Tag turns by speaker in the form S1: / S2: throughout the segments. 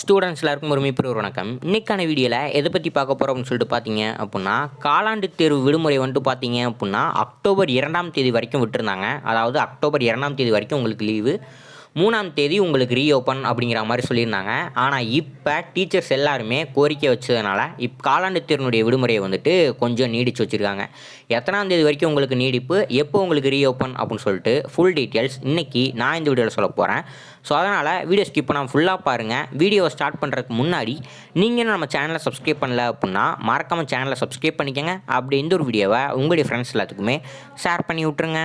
S1: Students எல்லாருக்கும் ஒரு மிகப்பெரிய வணக்கம். இன்னைக்கான வீடியோவில் எதை பற்றி பார்க்க போகிறோம் அப்படின்னு சொல்லிட்டு பார்த்தீங்க அப்படின்னா காலாண்டு தேர்வு விடுமுறை வந்துட்டு பார்த்தீங்க அப்படின்னா அக்டோபர் இரண்டாம் தேதி வரைக்கும் விட்டுருந்தாங்க. அதாவது அக்டோபர் இரண்டாம் தேதி வரைக்கும் உங்களுக்கு லீவு மூணாம் தேதி உங்களுக்கு ரீஓப்பன் அப்படிங்கிற மாதிரி சொல்லியிருந்தாங்க. ஆனால் இப்போ டீச்சர்ஸ் எல்லாருமே கோரிக்கை வச்சதுனால இப் காலாண்டு தேர்வுடைய விடுமுறையை வந்துட்டு கொஞ்சம் நீடிச்சு வச்சுருக்காங்க. எத்தனாம் தேதி வரைக்கும் உங்களுக்கு நீடிப்பு எப்போ உங்களுக்கு ரீஓப்பன் அப்படின்னு சொல்லிட்டு ஃபுல் டீட்டெயில்ஸ் இன்றைக்கி நான் இந்த வீடியோவில் சொல்ல போகிறேன் ஸோ அதனால் வீடியோ ஸ்கிப் பண்ணால் ஃபுல்லாக பாருங்கள் வீடியோவை ஸ்டார்ட் பண்ணுறதுக்கு முன்னாடி நீங்கள் நம்ம சேனலை சப்ஸ்கிரைப் பண்ணல அப்படின்னா மறக்காமல் சேனலை சப்ஸ்கிரைப் பண்ணிக்கோங்க. அப்படி இந்த ஒரு வீடியோவை உங்களுடைய ஃப்ரெண்ட்ஸ் எல்லாத்துக்குமே ஷேர் பண்ணி விட்ருங்க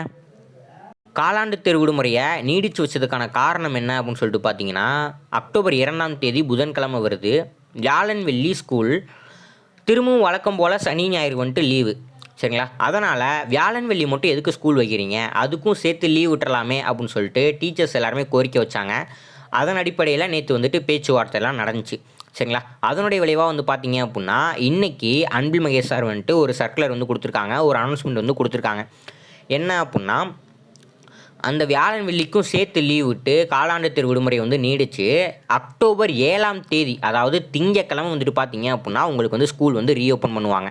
S1: காலாண்டு தேர்வு விடுமுறையை நீடிச்சு வச்சதுக்கான காரணம் என்ன அப்படின்னு சொல்லிட்டு பார்த்தீங்கன்னா அக்டோபர் இரண்டாம் தேதி புதன்கிழமை வருது. வியாழன் வெள்ளி ஸ்கூல் திரும்பவும் வழக்கம் போல் சனி ஞாயிறு வந்துட்டு லீவு சரிங்களா? அதனால் வியாழன் வெள்ளி மட்டும் எதுக்கு ஸ்கூல் வைக்கிறீங்க? அதுக்கும் சேர்த்து லீவ் விட்டுறலாமே அப்படின்னு சொல்லிட்டு டீச்சர்ஸ் எல்லாருமே கோரிக்கை வச்சாங்க. அதன் அடிப்படையில் நேற்று வந்துட்டு பேச்சுவார்த்தைலாம் நடந்துச்சு. சரிங்களா? அதனுடைய விளைவாக வந்து பார்த்தீங்க அப்படின்னா இன்றைக்கி அன்பில் மகேஷ் சார் வந்துட்டு ஒரு சர்க்குலர் வந்து கொடுத்துருக்காங்க. ஒரு அனௌன்ஸ்மெண்ட் வந்து கொடுத்துருக்காங்க. என்ன அப்படின்னா அந்த வியாழன் வெள்ளிக்கும் சேர்த்து லீவ் விட்டு காலாண்டு தேர்வு விடுமுறை வந்து நீடிச்சு. அக்டோபர் ஏழாம் தேதி அதாவது திங்கக்கிழமை வந்துட்டு பார்த்தீங்க அப்படின்னா உங்களுக்கு வந்து ஸ்கூல் வந்து ரீஓப்பன் பண்ணுவாங்க.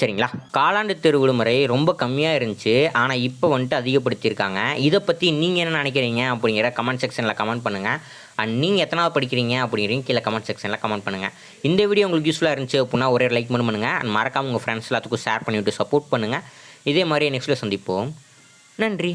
S1: சரிங்களா? காலாண்டு தேர்வு விடுமுறை ரொம்ப கம்மியாக இருந்துச்சு. ஆனால் இப்போ வந்துட்டு அதிகப்படுத்தியிருக்காங்க. இதை பற்றி நீங்கள் என்ன நினைக்கிறீங்க அப்படிங்கிற கமெண்ட் செக்ஷனில் கமெண்ட் பண்ணுங்கள் அண்ட் நீங்கள் எத்தனாவது படிக்கிறீங்க அப்படிங்கிறீங்க கீழே கமெண்ட் செக்ஷனில் கமெண்ட் பண்ணுங்கள் இந்த வீடியோ உங்களுக்கு யூஸ்ஃபுல்லாக இருந்துச்சு அப்படின்னா ஒரே லைக் பண்ணி பண்ணுங்கள் அண்ட் மறக்காம உங்கள் ஃப்ரெண்ட்ஸ் எல்லாத்துக்கும் ஷேர் பண்ணிவிட்டு சப்போர்ட் பண்ணுங்கள் இதே மாதிரி நெக்ஸ்ட்டில் சந்திப்போம். நன்றி.